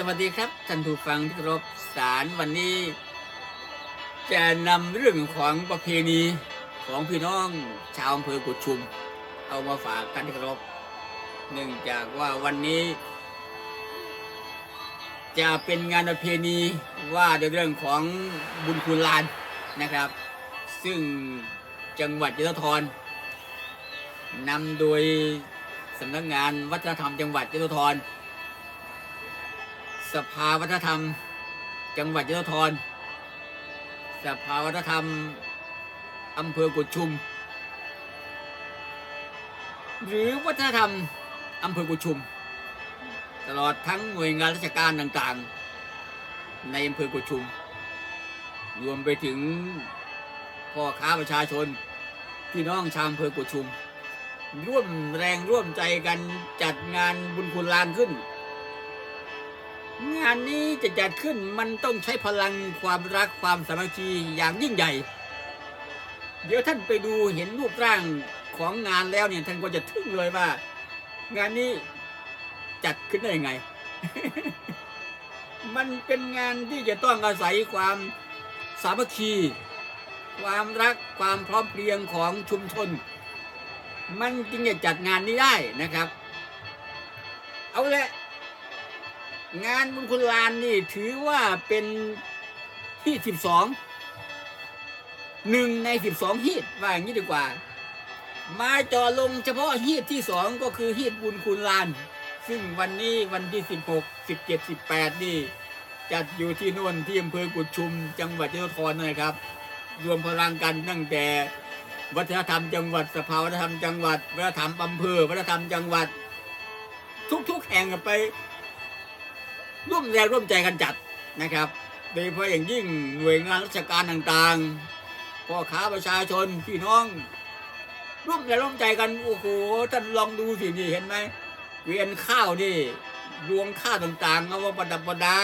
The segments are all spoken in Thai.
สวัสดีครับท่านผู้ฟังที่เคารพสารวันนี้ จะนำเรื่องของประเพณีของพี่น้องชาวอำเภอกุดชุม เอามาฝากท่านที่เคารพเนื่องจากว่าวันนี้ จะเป็นงานประเพณีว่าในเรื่องของบุญคุณลานนะครับ ซึ่งจังหวัดยะโสธรนำโดยสำนักงานวัฒนธรรมจังหวัดยะโสธร สภาวัฒนธรรม จังหวัดยะโสธร สภาวัฒนธรรมอำเภอกุดชุม หรือวัฒนธรรมอำเภอกุดชุม ตลอดทั้งหน่วยงานราชการต่างๆ ในอำเภอกุดชุม รวมไปถึงพ่อค้าประชาชนพี่น้องชาวอำเภอกุดชุม ร่วมแรงร่วมใจกันจัดงานบุญคุณลานขึ้น งานนี้จะจัดขึ้นมันต้องใช้พลังความรักความสามัคคีอย่างยิ่งใหญ่ เดี๋ยวท่านไปดูเห็นรูปร่างของงานแล้วเนี่ยท่านก็จะทึ่งเลยว่า งานนี้จัดขึ้นได้ยังไง มันเป็นงานที่จะต้องอาศัยความสามัคคี ความรักความพร้อมเพรียงของชุมชน มันจึงจะจัดงานนี้ได้นะครับ เอาละ งานบุญคุณลานนี่ถือว่าเป็นฮีตสิบสองหนึ่งในสิบสองฮีตว่าอย่างนี้ดีกว่า มาจอลงเฉพาะฮีตที่สองก็คือฮีตบุญคุณลาน ซึ่งวันนี้วันที่สิบหกสิบเจ็ดสิบแปดนี่ จัดอยู่ที่นู่นที่อำเภอกุดชุม จังหวัดยะโสธรนะครับ รวมพลังกันตั้งแต่ วัฒนธรรมจังหวัดสภาวัฒนธรรมจังหวัดวัฒนธรรมอำเภอวัฒนธรรมจังหวัด ทุกๆแห่งกันไป ร่วมแรงร่วมใจกันจัดนะครับโดยเฉพาะอย่างยิ่งหน่วยงานราชการต่างๆพ่อค้าประชาชนพี่น้อง ร่วมแรงร่วมใจกันโอ้โหท่านลองดูสินี่เห็นไหมเวียนข้าวนี่รวงข้าวต่างๆเอามาประดับประดา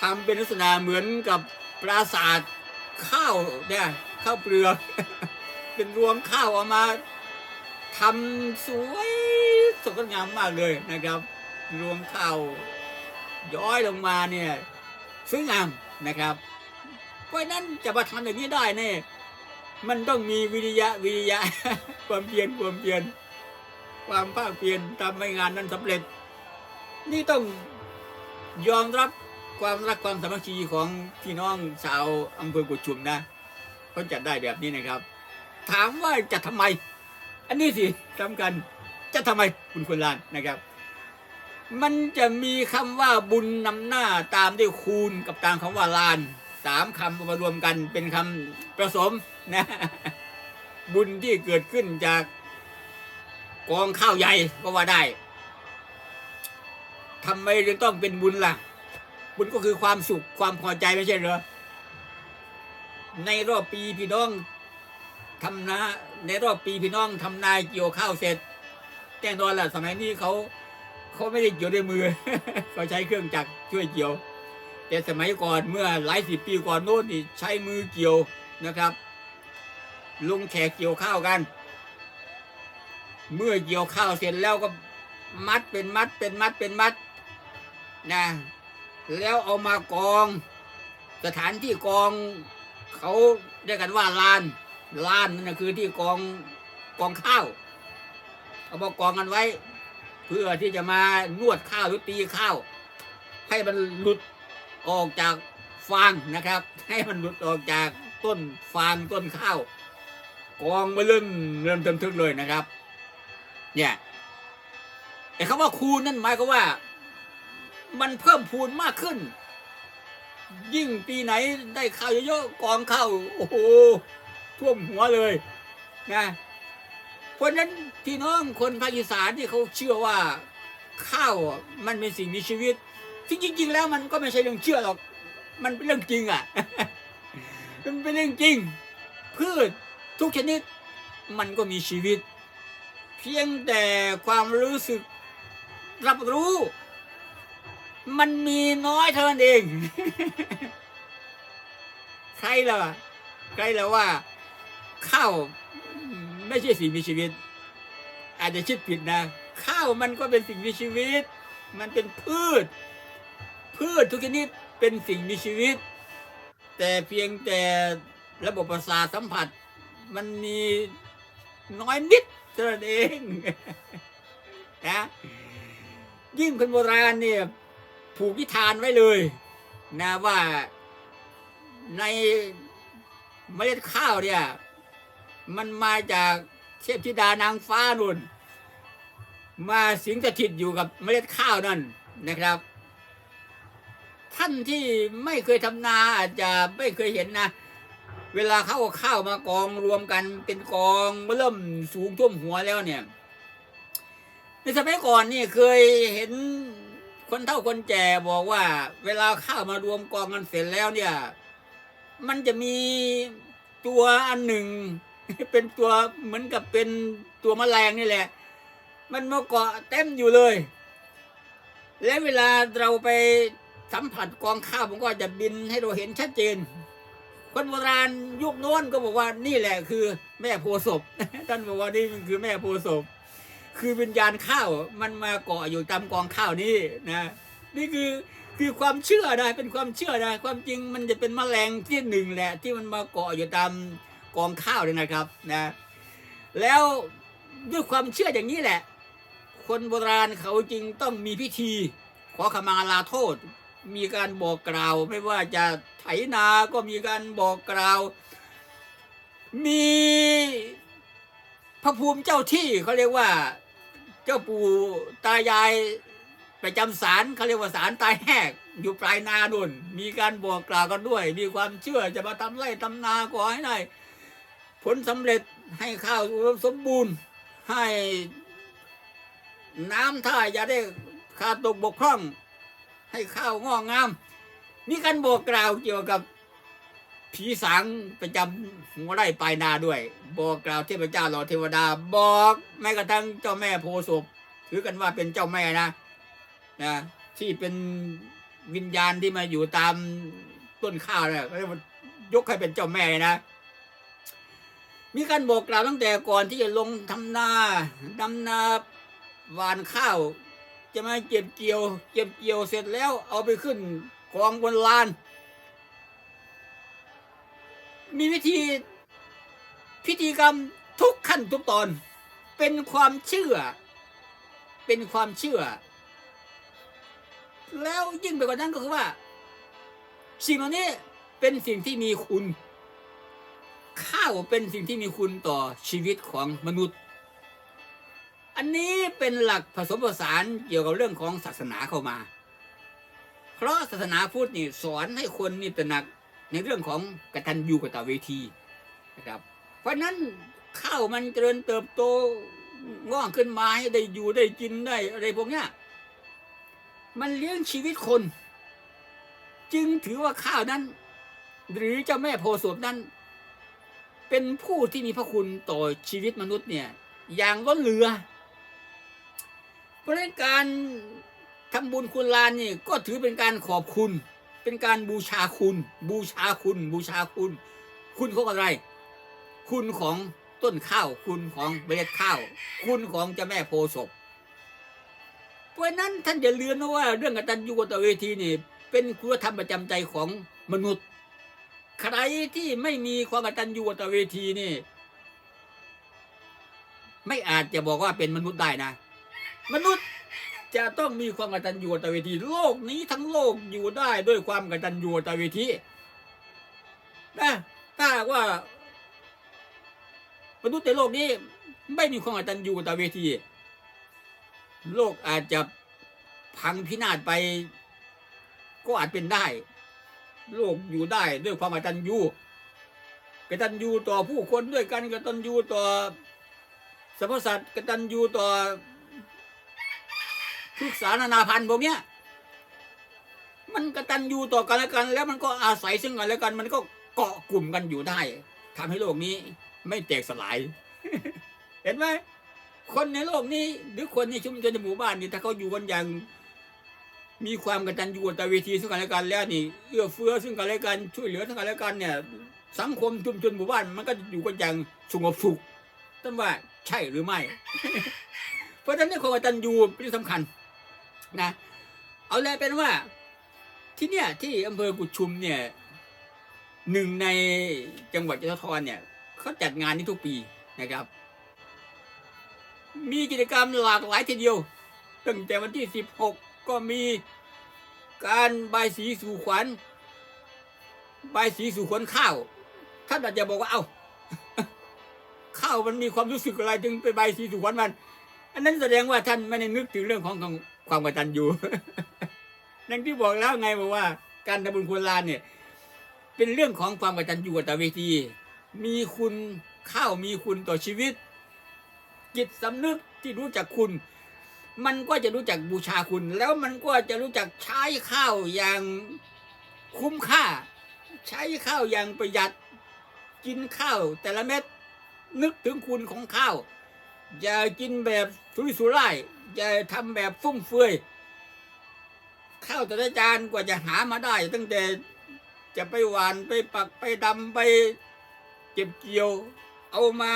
ทำเป็นลักษณะเหมือนกับปราสาทข้าวเนี่ยข้าวเปลือกเป็นรวงข้าวเออกมาทำสวยสดงดงามมากเลยนะครับ รวงข้าว ย้อยลงมาเนี่ยสวยงามนะครับ เพราะนั้นจะมาทำอย่างนี้ได้เนี่ยมันต้องมีวิริยะวิริยะ ความเพียรความเพียรความภาคเพียรทำให้งานนั้นสำเร็จ นี่ต้องยอมรับความรักความสามัคคีของพี่น้องชาวอำเภอกุชุมนะเขาจัดได้แบบนี้นะครับ ถามว่าจะทำไม อันนี้สิสำคัญจะทำไมคุณคุณลานนะครับ มันจะมีคำว่าบุญนำหน้าตามด้วยคูณกับตามคำว่าลานสามคำมารวมกันเป็นคำผสมนะ บุญที่เกิดขึ้นจากกองข้าวใหญ่ก็ว่าได้ทำไมจึงต้องเป็นบุญล่ะ บุญก็คือความสุขความพอใจไม่ใช่เหรอในรอบปีพี่น้องทำนาในรอบปีพี่น้องทำนาเกี่ยวข้าวเสร็จแน่นอนแหละสมัยนี้เขา เขาไม่ได้เกี่ยวด้วยมือ เขาใช้เครื่องจักรช่วยเกี่ยว แต่สมัยก่อนเมื่อหลายสิบปีก่อนโน้นนี่ใช้มือเกี่ยวนะครับ ลุงแขกเกี่ยวข้าวกัน เมื่อเกี่ยวข้าวเสร็จแล้วก็มัดเป็นมัดเป็นมัดเป็นมัดนะแล้วเอามากอง สถานที่กองเขาเรียกกันว่าลานลานนั่นคือที่กองกองข้าวเอามากองกันไว้ เพื่อที่จะมานวดข้าวหรือตีข้าวให้มันหลุดออกจากฟางนะครับ ให้มันหลุดออกจากต้นฟางต้นข้าว กองมาเริ่มเริ่มเติมทึกเลยนะครับ เนี่ยแต่คำว่าคูณนั่นหมายความว่า มันเพิ่มพูนมากขึ้น ยิ่งปีไหนได้ข้าวเยอะๆกองข้าวโอ้โหท่วมหัวเลยนะ เพราะฉะนั้นพี่น้องคนภาคอีสานที่เขาเชื่อว่าข้าวมันเป็นสิ่งมีชีวิตซึ่งจริง ๆ แล้วมันก็ไม่ใช่เรื่องเชื่อหรอก มันเป็นเรื่องจริงอะ มันเป็นเรื่องจริง พืชทุกชนิดมันก็มีชีวิต เพียงแต่ความรู้สึกรับรู้ มันมีน้อยเท่านั้นเอง ใครล่ะ ใครล่ะว่าข้าว ไม่ใช่สิ่งมีชีวิต อาจจะคิดผิดนะ ข้าวมันก็เป็นสิ่งมีชีวิต มันเป็นพืช พืชทุกชนิดเป็นสิ่งมีชีวิต แต่เพียงแต่ระบบประสาทสัมผัส มันมีน้อยนิดเท่านั้นเองนะยิ่งคนโบราณเนี่ยผูกนิทานไว้เลยนะว่าในเมล็ดข้าวเนี่ย มันมาจากเทพธิดานางฟ้านุ่น มาสิงสถิตอยู่กับเมล็ดข้าวนั่นนะครับ ท่านที่ไม่เคยทำนาอาจจะไม่เคยเห็นนะ เวลาเขาเอาข้าวมากองรวมกันเป็นกองเริ่มสูงท่วมหัวแล้วเนี่ย ในสมัยก่อนนี่เคยเห็นคนเฒ่าคนแก่บอกว่า เวลาข้าวมารวมกองกันเสร็จแล้วเนี่ย มันจะมีตัวอันหนึ่ง เป็นตัวเหมือนกับเป็นตัวแมลงนี่แหละ มันมาเกาะเต็มอยู่เลย และเวลาเราไปสัมผัสกองข้าวมันก็จะบินให้เราเห็นชัดเจน คนโบราณยุคโน้นก็บอกว่านี่แหละคือแม่โพศพท่านบอกว่านี่คือแม่โพศพคือวิญญาณข้าวมันมาเกาะอยู่ตามกองข้าวนี่นะนี่คือคือความเชื่อนะเป็นความเชื่อนะความจริงมันจะเป็นแมลงที่หนึ่งแหละ ที่มันมาเกาะอยู่ตาม กองข้าวเลยนะครับนะแล้วด้วยความเชื่ออย่างนี้แหละ คนโบราณเขาจึงต้องมีพิธี ขอขมาลาโทษ มีการบอกกล่าว ไม่ว่าจะไถนาก็มีการบอกกล่าว มีพระภูมิเจ้าที่เขาเรียกว่าเจ้าปู่ตายายประจำศาลเขาเรียกว่าศาลตายแหกอยู่ปลายนาดุนมีการบอกกล่าวกันด้วย มีความเชื่อจะมาทำไร่ทำนาขอให้ได้ ผลสำเร็จให้ข้าวสมบูรณ์ ให้น้ำท่าอย่าได้ขาดตกบกพร่อง ให้ข้าวงอกงามมีการบอกกล่าวเกี่ยวกับผีสางประจำหัวไร่ปลายนาด้วย บอกกล่าวเทพเจ้าหล่อเทวดา บอกแม้กระทั่งเจ้าแม่โพศพถือกันว่าเป็นเจ้าแม่นะนะที่เป็นวิญญาณที่มาอยู่ตามต้นข้าวเนี่ยยกให้เป็นเจ้าแม่นะ มีการบอกกล่าวตั้งแต่ก่อนที่จะลงทำนาดำนาหวานข้าว จะมาเก็บเกี่ยว เก็บเกี่ยวเสร็จแล้วเอาไปขึ้นกองบนลาน มีวิธีพิธีกรรมทุกขั้นทุกตอน เป็นความเชื่อ เป็นความเชื่อ แล้วยิ่งไปกว่านั้นก็คือว่า สิ่งเหล่านี้เป็นสิ่งที่มีคุณ ข้าวเป็นสิ่งที่มีคุณต่อชีวิตของมนุษย์ อันนี้เป็นหลักผสมผสานเกี่ยวกับเรื่องของศาสนาเข้ามา เพราะศาสนาพุทธนี่สอนให้คนนี่ตระหนักในเรื่องของกตัญญูกตเวทีนะครับ เพราะนั้นข้าวมันเจริญเติบโตงอกขึ้นมาให้ได้อยู่ได้กินได้อะไรพวกเนี้ยมันเลี้ยงชีวิตคน จึงถือว่าข้าวนั้น หรือเจ้าแม่โพธิ์ศพนั้น เป็นผู้ที่มีพระคุณต่อชีวิตมนุษย์เนี่ย อย่างล้นเหลือ เพราะฉะนั้นการทำบุญคุณลานนี่ก็ถือเป็นการขอบคุณ เป็นการบูชาคุณ บูชาคุณ บูชาคุณ คุณของอะไร คุณของต้นข้าว คุณของเมล็ดข้าว คุณของเจ้าแม่โพศพเพราะฉะนั้นท่านอย่าลืมนะว่าเรื่องกตัญญูกตเวทีนี่ เป็นคุณธรรมประจำใจของมนุษย์ ใครที่ไม่มีความกตัญญูกตเวทีนี่ ไม่อาจจะบอกว่าเป็นมนุษย์ได้นะ มนุษย์จะต้องมีความกตัญญูกตเวที โลกนี้ทั้งโลกอยู่ได้ด้วยความกตัญญูกตเวทีนะถ้าว่า มนุษย์ในโลกนี้ ไม่มีความกตัญญูกตเวที โลกอาจจะพังพินาศไป ก็อาจเป็นได้ โลกอยู่ได้ด้วยความกตัญญูกตัญญูต่อผู้คนด้วยกันกตัญญูต่อสรรพสัตว์กตัญญูต่อทุกสารนานาพันธุ์พวกเนี้ย มันกตัญญูต่อกันและกัน แล้วมันก็อาศัยซึ่งกันและกัน มันก็เกาะกลุ่มกันอยู่ได้ทำให้โลกนี้ไม่แตกสลาย เห็นไหมคนในโลกนี้ หรือคนในชุมชนในหมู่บ้านนี่ถ้าเขาอยู่กันอย่าง มีความกตัญญูกตเวทีซึ่งกันและกันแล้วนี่เอื้อเฟื้อซึ่งกันและกันช่วยเหลือซึ่งกันและกันเนี่ย สังคมชุมชนหมู่บ้านมันก็อยู่กันอย่างสงบสุขท่านว่าใช่หรือไม่ เพราะฉะนั้นเรื่องของกตัญญูเป็นเรื่องสำคัญนะ เอาเลยเป็นว่าที่เนี่ยที่อำเภอกุดชุมเนี่ยหนึ่งในจังหวัดยะโสธรเนี่ยเขาจัดงานนี้ทุกปีนะครับ มีกิจกรรมหลากหลายทีเดียวตั้งแต่วันที่16ก็ ก็มีการใบสีสู่ขวัญบสีสู่ขวัญข้าวท่านอาจจะบอกว่าเอา้าข้าวมันมีความรู้สึกอะไรถึงไปบสีสู่ขวัญมัน อันนั้นแสดงว่าท่านไม่ได้นึกถึงเรื่องของความกตัญญูดังที่บอกแล้วไงบอกว่า การทำบุญคุณลานเนี่ย เป็นเรื่องของความกตัญญูกตเวที มีคุณข้าวมีคุณต่อชีวิตจิตสำนึกที่รู้จักคุณ มันก็จะรู้จักบูชาคุณ แล้วมันก็จะรู้จักใช้ข้าวอย่างคุ้มค่า ใช้ข้าวอย่างประหยัดกินข้าวแต่ละเม็ดนึกถึงคุณของข้าว อย่ากินแบบสุรุ่ยสุร่ายอย่าทำแบบฟุ่มเฟือยข้าวแต่ละจานกว่าจะหามาได้ ตั้งแต่จะไปหวานไปปักไปดำไปเก็บเกี่ยว เอามา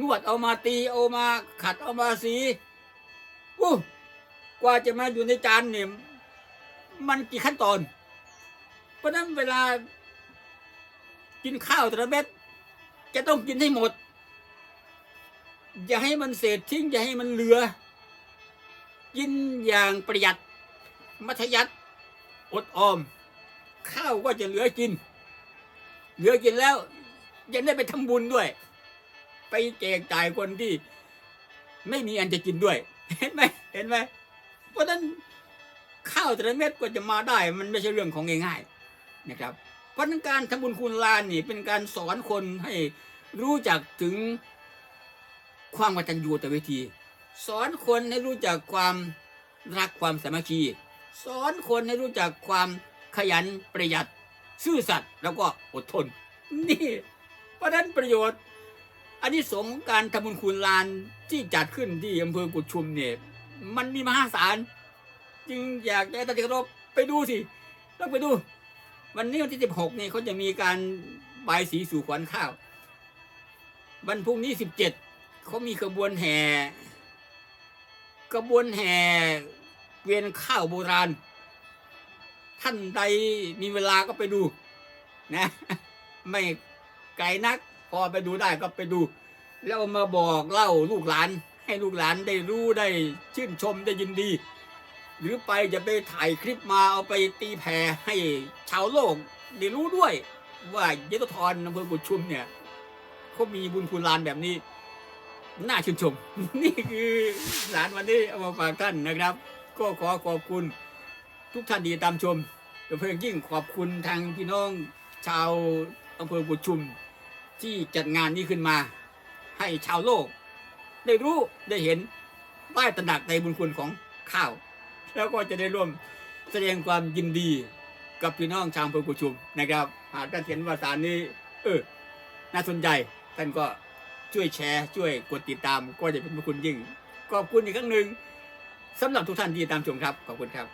นวดเอามาตีเอามาขัดเอามาสี อู้กว่าจะมาอยู่ในจานเนี่ยมันกี่ขั้นตอน เพราะฉะนั้นเวลา กินข้าวแต่ละเม็ดจะต้องกินให้หมด อย่าให้มันเศษทิ้ง อย่าให้มันเหลือ กินอย่างประหยัด มัธยัติอดออม ข้าวก็จะเหลือกิน เหลือกินแล้ว ยังได้ไปทำบุญด้วย ไปแจกจ่ายคนที่ ไม่มีอันจะกินด้วย เห็นไหมเห็นไหมเพราะนั้นข้าวแต่ละเม็ดกว่าจะมาได้ มันไม่ใช่เรื่องของง่ายๆนะครับ เพราะนั้นการทำบุญคุณลานนี่เป็นการสอนคนให้รู้จักถึงความกตัญญูต่อเวที สอนคนให้รู้จักความรักความสามัคคี สอนคนให้รู้จักความขยันประหยัดซื่อสัตย์แล้วก็อดทน นี่เพราะฉะนั้นประโยชน์ อันนี้สงของการทำบุญคุณลานที่จัดขึ้นที่อำเภอกุดชุมเนี่ยมันมีมหาศาลจึงอยากให้ท่านที่เคารพไปดูสิต้องไปดู วันนี้วันที่สิบหกเนี่ยเขาจะมีการบายสีสู่ขวัญข้าว วันพรุ่งนี้สิบเจ็ดเขามีขบวนแห่ขบวนแห่เกวียนข้าวโบราณ ท่านใดมีเวลาก็ไปดูนะ ไม่ไกลนัก พอไปดูได้ก็ไปดู แล้วมาบอกเล่าลูกหลาน ให้ลูกหลานได้รู้ได้ชื่นชมได้ยินดี หรือไปจะไปถ่ายคลิปมาเอาไปตีแผ่ให้ชาวโลกได้รู้ด้วย ว่ายศธรอำเภอกุชุมเนี่ยเขามีบุญคุณลานแบบนี้ น่าชื่นชม นี่คือสารวันนี้เอามาฝากท่านนะครับ ก็ขอขอบคุณทุกท่านที่ตามชมโดยเฉพาะอย่างยิ่งขอบคุณทางพี่น้องชาวอำเภอกุชุม ที่จัดงานนี้ขึ้นมา ให้ชาวโลก ได้รู้ได้เห็นได้ตระหนักในบุญคุณของข้าว แล้วก็จะได้ร่วมแสดงความยินดีกับพี่น้องชาวอำเภอกุชุมนะครับ หากท่านเห็นว่าสารนี้ เออ น่าสนใจท่านก็ช่วยแชร์ ช่วยกดติดตาม ก็จะเป็นพระคุณยิ่งขอบคุณอีกครั้งหนึ่งสำหรับทุกท่านที่ตามชมครับ ขอบคุณครับ